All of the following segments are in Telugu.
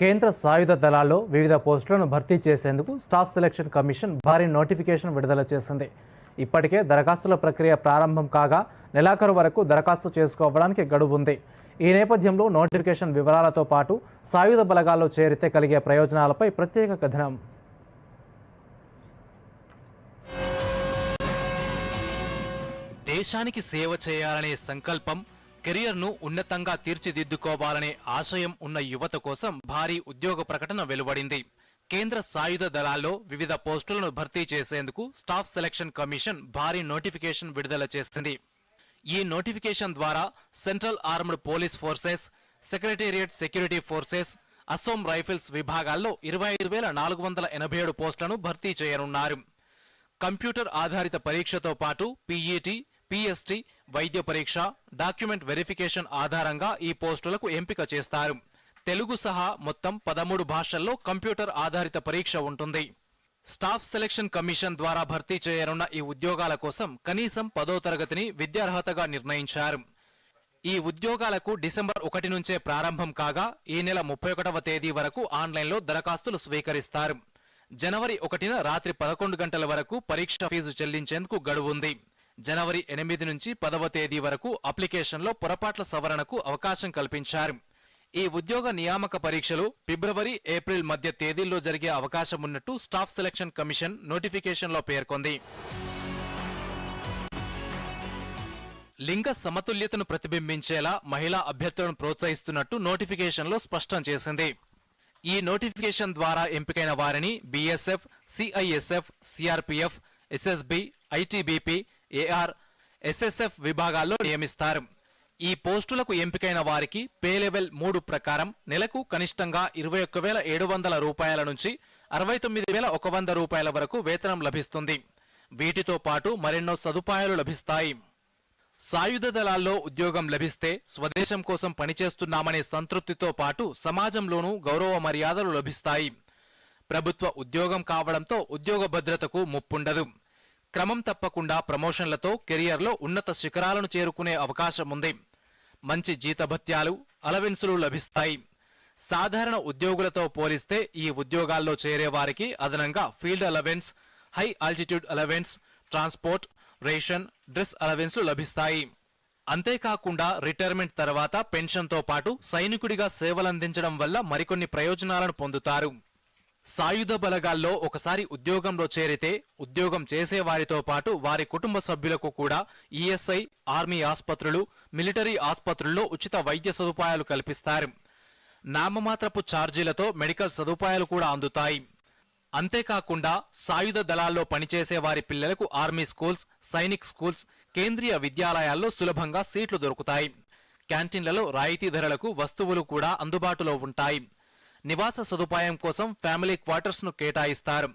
కేంద్ర సాయుధ దళాల్లో వివిధ పోస్టులను భర్తీ చేసేందుకు స్టాఫ్ సెలక్షన్ కమిషన్ భారీ నోటిఫికేషన్ విడుదల చేసింది. ఇప్పటికే దరఖాస్తుల ప్రక్రియ ప్రారంభం కాగా నెలాఖరు వరకు దరఖాస్తు చేసుకోవడానికి గడువు ఉంది. ఈ నేపథ్యంలో నోటిఫికేషన్ వివరాలతో పాటు సాయుధ బలగాల్లో చేరితే కలిగే ప్రయోజనాలపై ప్రత్యేక కథనం. దేశానికి సేవ చేయాలనే సంకల్పం కెరియర్ను ఉన్నతంగా తీర్చిదిద్దుకోవాలనే ఆశయం ఉన్న యువత కోసం భారీ ఉద్యోగ ప్రకటన వెలువడింది. కేంద్ర సాయుధ దళాల్లో వివిధ పోస్టులను భర్తీ చేసేందుకు స్టాఫ్ సెలక్షన్ కమిషన్ భారీ నోటిఫికేషన్ విడుదల చేసింది. ఈ నోటిఫికేషన్ ద్వారా central armed police forces secretariat security forces Assam rifles విభాగాల్లో ఇరవై ఐదు వేల నాలుగు వందల ఎనభై ఏడు పోస్టులను భర్తీ చేయనున్నారు. కంప్యూటర్ ఆధారిత పరీక్షతో పాటు పీఈటీ పిఎస్టీ వైద్య పరీక్ష డాక్యుమెంట్ వెరిఫికేషన్ ఆధారంగా ఈ పోస్టులకు ఎంపిక చేస్తారు. తెలుగు సహా మొత్తం పదమూడు భాషల్లో కంప్యూటర్ ఆధారిత పరీక్ష ఉంటుంది. స్టాఫ్ సెలక్షన్ కమిషన్ ద్వారా భర్తీ చేయనున్న ఈ ఉద్యోగాల కోసం కనీసం పదో తరగతిని విద్యార్హతగా నిర్ణయించారు. ఈ ఉద్యోగాలకు డిసెంబర్ ఒకటి నుంచే ప్రారంభం కాగా ఈ నెల ముప్పై ఒకటవ తేదీ వరకు ఆన్లైన్లో దరఖాస్తులు స్వీకరిస్తారు. జనవరి ఒకటిన రాత్రి పదకొండు గంటల వరకు పరీక్ష ఫీజు చెల్లించేందుకు గడువుంది జనవరి ఎనిమిది నుంచి పదవ తేదీ వరకు అప్లికేషన్లో పొరపాట్ల సవరణకు అవకాశం కల్పించారు. ఈ ఉద్యోగ నియామక పరీక్షలు ఫిబ్రవరి ఏప్రిల్ మధ్య తేదీల్లో జరిగే అవకాశం ఉన్నట్టు స్టాఫ్ సెలక్షన్ కమిషన్ నోటిఫికేషన్లో పేర్కొంది. లింగ సమతుల్యతను ప్రతిబింబించేలా మహిళా అభ్యర్థులను ప్రోత్సహిస్తున్నట్టు నోటిఫికేషన్లో స్పష్టం చేసింది. ఈ నోటిఫికేషన్ ద్వారా ఎంపికైన వారిని BSF CISF CRPF SSB ITBP AR SSF విభాగాల్లో నియమిస్తారు. ఈ పోస్టులకు ఎంపికైన వారికి పే లెవెల్ మూడు ప్రకారం నెలకు కనిష్టంగా ఇరవై ఒక్క వేల ఏడు వందల రూపాయల నుంచి అరవై తొమ్మిది వేల ఒక వంద రూపాయల వరకు వేతనం లభిస్తుంది. వీటితో పాటు మరెన్నో సదుపాయాలు లభిస్తాయి. సాయుధ దళాల్లో ఉద్యోగం లభిస్తే స్వదేశం కోసం పనిచేస్తున్నామనే సంతృప్తితో పాటు సమాజంలోనూ గౌరవ మర్యాదలు లభిస్తాయి. ప్రభుత్వ ఉద్యోగం కావడంతో ఉద్యోగ భద్రతకు ముప్పుండదు. క్రమం తప్పకుండా ప్రమోషన్లతో కెరియర్లో ఉన్నత శిఖరాలను చేరుకునే అవకాశం ఉంది. మంచి జీతభత్యాలు అలవెన్సులు లభిస్తాయి. సాధారణ ఉద్యోగులతో పోలిస్తే ఈ ఉద్యోగాల్లో చేరేవారికి అదనంగా field allowance high altitude allowance transport ration dress అలవెన్స్లు లభిస్తాయి. అంతేకాకుండా రిటైర్మెంట్ తర్వాత పెన్షన్తో పాటు సైనికుడిగా సేవలందించడం వల్ల మరికొన్ని ప్రయోజనాలను పొందుతారు. సాయుధ బలగాల్లో ఒకసారి ఉద్యోగంలో చేరితే ఉద్యోగం చేసే వారితో పాటు వారి కుటుంబ సభ్యులకు కూడా ఈఎస్ఐ ఆర్మీ ఆసుపత్రులు మిలిటరీ ఆసుపత్రుల్లో ఉచిత వైద్య సదుపాయాలు కల్పిస్తారు. నామమాత్రపు ఛార్జీలతో మెడికల్ సదుపాయాలు కూడా అందుతాయి. అంతేకాకుండా సాయుధ దళాల్లో పనిచేసే వారి పిల్లలకు ఆర్మీ స్కూల్స్ సైనిక్ స్కూల్స్ కేంద్రీయ విద్యాలయాల్లో సులభంగా సీట్లు దొరుకుతాయి. క్యాంటీన్లలో రాయితీ ధరలకు వస్తువులు కూడా అందుబాటులో ఉంటాయి. నివాస సదుపాయం కోసం ఫ్యామిలీ క్వార్టర్స్ను కేటాయిస్తారు.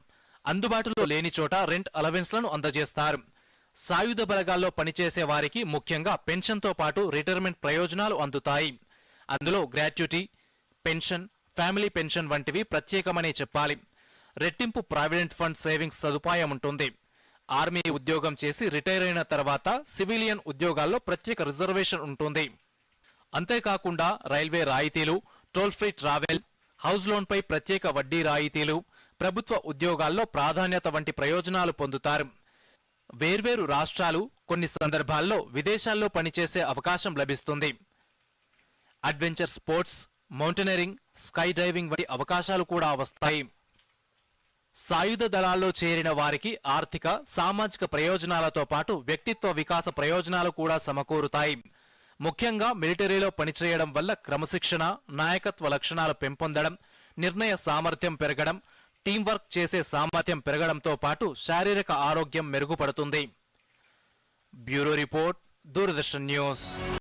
అందుబాటులో లేని చోట రెంట్ అలవెన్స్లను అందజేస్తారు. సాయుధ బలగాల్లో పనిచేసే వారికి ముఖ్యంగా పెన్షన్తో పాటు రిటైర్మెంట్ ప్రయోజనాలు అందుతాయి. అందులో గ్రాట్యుటీ పెన్షన్ ఫ్యామిలీ పెన్షన్ వంటివి ప్రత్యేకమనే చెప్పాలి. రెట్టింపు ప్రావిడెంట్ ఫండ్ సేవింగ్స్ సదుపాయం ఉంటుంది. ఆర్మీ ఉద్యోగం చేసి రిటైర్ అయిన తర్వాత సివిలియన్ ఉద్యోగాల్లో ప్రత్యేక రిజర్వేషన్ ఉంటుంది. అంతేకాకుండా రైల్వే రాయితీలు టోల్ ఫ్రీ ట్రావెల్ హౌస్ లోన్పై ప్రత్యేక వడ్డీ రాయితీలు ప్రభుత్వ ఉద్యోగాల్లో ప్రాధాన్యత వంటి ప్రయోజనాలు పొందుతారు. వేర్వేరు రాష్ట్రాలు కొన్ని సందర్భాల్లో విదేశాల్లో పనిచేసే అవకాశం లభిస్తుంది. Adventure sports mountaineering sky diving వంటి అవకాశాలు కూడా వస్తాయి. సాయుధ దళాల్లో చేరిన వారికి ఆర్థిక సామాజిక ప్రయోజనాలతో పాటు వ్యక్తిత్వ వికాస ప్రయోజనాలు కూడా సమకూరుతాయి. ముఖ్యంగా మిలిటరీలో పనిచేయడం వల్ల క్రమశిక్షణ నాయకత్వ లక్షణాలు పెంపొందడం నిర్ణయ సామర్థ్యం పెరగడం టీం వర్క్ చేసే సామర్థ్యం పెరగడంతో పాటు శారీరక ఆరోగ్యం మెరుగుపడుతుంది. Bureau report Doordarshan news.